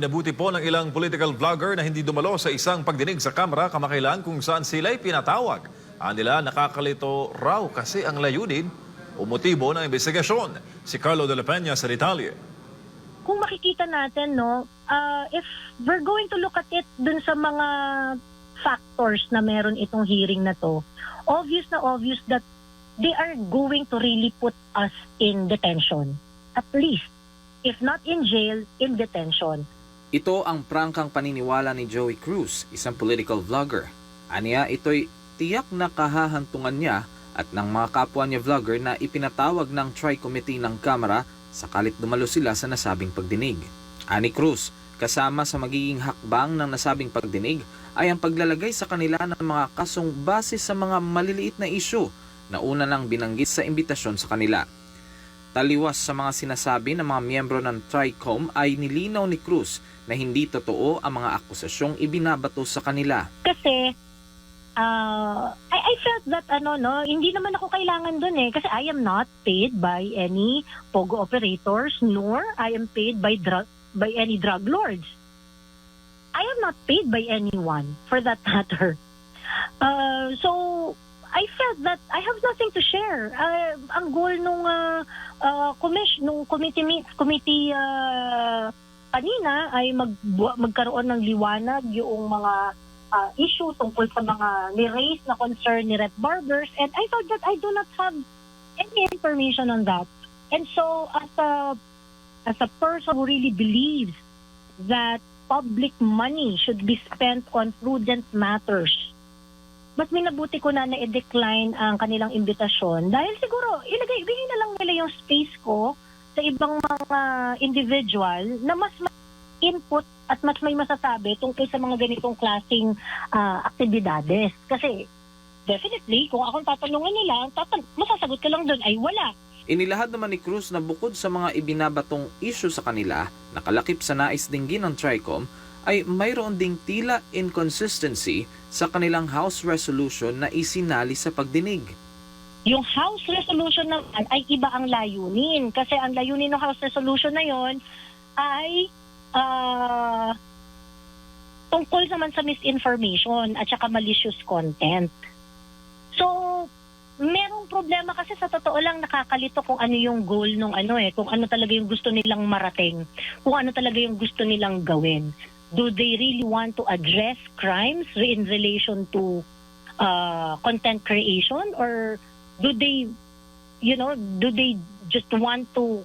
Nabuti po ng ilang political vlogger na hindi dumalo sa isang pagdinig sa kamera kamakailan kung saan sila'y pinatawag. Anila nakakalito raw kasi ang layunin o motibo ng investigasyon. Si Carlo de la Peña sa detalye. kung makikita natin, no, uh, if we're going to look at it dun sa mga factors na meron itong hearing na to, obvious na obvious that they are going to really put us in detention. At least, if not in jail, in detention. Ito ang prangkang paniniwala ni Joey Cruz, isang political vlogger. Aniya, ito'y tiyak na kahahantungan niya at ng mga kapwa niya vlogger na ipinatawag ng Tri-Committee ng Kamara sakalit dumalo sila sa nasabing pagdinig. Ani Cruz, kasama sa magiging hakbang ng nasabing pagdinig ay ang paglalagay sa kanila ng mga kasong base sa mga maliliit na isyu na una nang binanggit sa imbitasyon sa kanila. Taliwas sa mga sinasabi ng mga miyembro ng TRICOM ay nilinaw ni Cruz na hindi totoo ang mga akusasyong ibinabato sa kanila. Kasi, uh, I, I felt that, ano, no, hindi naman ako kailangan dun eh. Kasi I am not paid by any POGO operators, nor I am paid by drug, by any drug lords. I am not paid by anyone, for that matter. Uh, so, I felt that I have nothing to share. Uh, ang goal nung uh, uh, commish, nung committee committee uh, kanina ay mag, magkaroon ng liwanag yung mga uh, issue tungkol sa mga ni-raise na concern ni Rep. Barbers and I thought that I do not have any information on that. And so as a as a person who really believes that public money should be spent on prudent matters, mas minabuti ko na na-decline ang kanilang imbitasyon dahil siguro ilagay bigay na lang nila yung space ko sa ibang mga individual na mas ma- input at mas may masasabi tungkol sa mga ganitong klaseng ah, aktibidades. Kasi definitely, kung akong tatanungan nila, tatan- masasagot ka lang doon ay wala. Inilahad naman ni Cruz na bukod sa mga ibinabatong issue sa kanila, nakalakip sa nais dinggin ng TRICOM, ay mayroon ding tila inconsistency sa kanilang House resolution na isinali sa pagdinig. Yung House resolution naman ay iba ang layunin. Kasi ang layunin ng House resolution na yon ay ah, tungkol naman sa misinformation at saka malicious content. So, merong problema kasi sa totoo lang nakakalito kung ano yung goal nung ano eh, kung ano talaga yung gusto nilang marating, kung ano talaga yung gusto nilang gawin. Do they really want to address crimes in relation to uh, content creation? Or do they you know do they just want to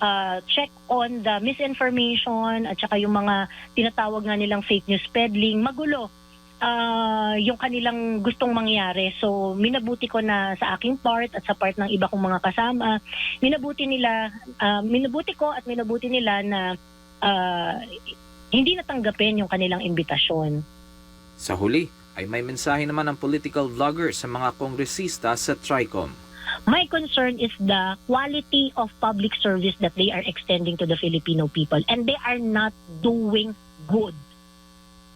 uh, check on the misinformation at saka yung mga tinatawag nga nilang fake news peddling? Magulo uh, yung kanilang gustong mangyari. So minabuti ko na sa aking part at sa part ng iba kong mga kasama minabuti nila uh, minabuti ko at minabuti nila na uh, hindi natanggapin yung kanilang imbitasyon Sa huli, ay may mensahe naman ng political vlogger sa mga kongresista sa TRICOM. My concern is the quality of public service that they are extending to the Filipino people and they are not doing good.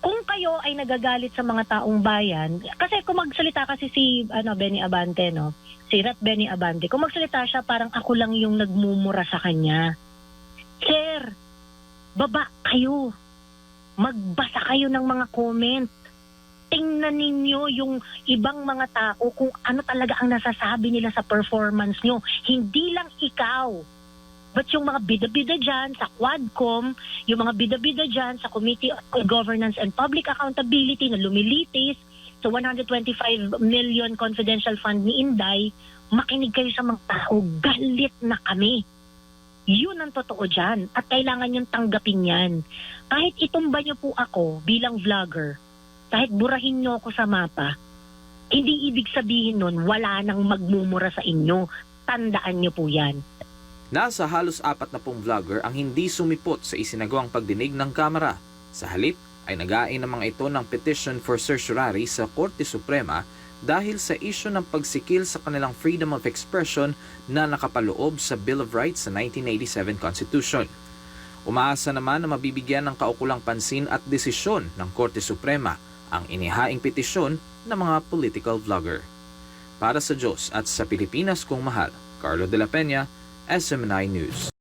Kung kayo ay nagagalit sa mga taong bayan, kasi kung magsalita kasi si ano Benny Abante no, si Rat Benny Abante, kung magsalita siya parang ako lang yung nagmumura sa kanya. Sir, baba kayo. Magbasa kayo ng mga comment tingnan ninyo yung ibang mga tao kung ano talaga ang nasasabi nila sa performance nyo. Hindi lang ikaw. But yung mga bida-bida dyan sa Quadcom, yung mga bida-bida dyan sa Committee on Governance and Public Accountability na lumilitis sa 125 million confidential fund ni Inday, makinig kayo sa mga tao. Galit na kami. Yun ang totoo dyan. At kailangan yung tanggapin yan. Kahit itumba niyo po ako bilang vlogger, kahit burahin nyo ako sa mapa, hindi ibig sabihin nun wala nang magmumura sa inyo. Tandaan nyo po yan. Nasa halos apat na pong vlogger ang hindi sumipot sa isinagawang pagdinig ng Kamara. Sa halip ay nagain ng mga ito ng petition for certiorari sa Korte Suprema dahil sa isyu ng pagsikil sa kanilang freedom of expression na nakapaloob sa Bill of Rights sa 1987 Constitution. Umaasa naman na mabibigyan ng kaukulang pansin at desisyon ng Korte Suprema ang inihaing petisyon ng mga political vlogger. Para sa Diyos at sa Pilipinas kong mahal, Carlo de la Peña, SMNI News.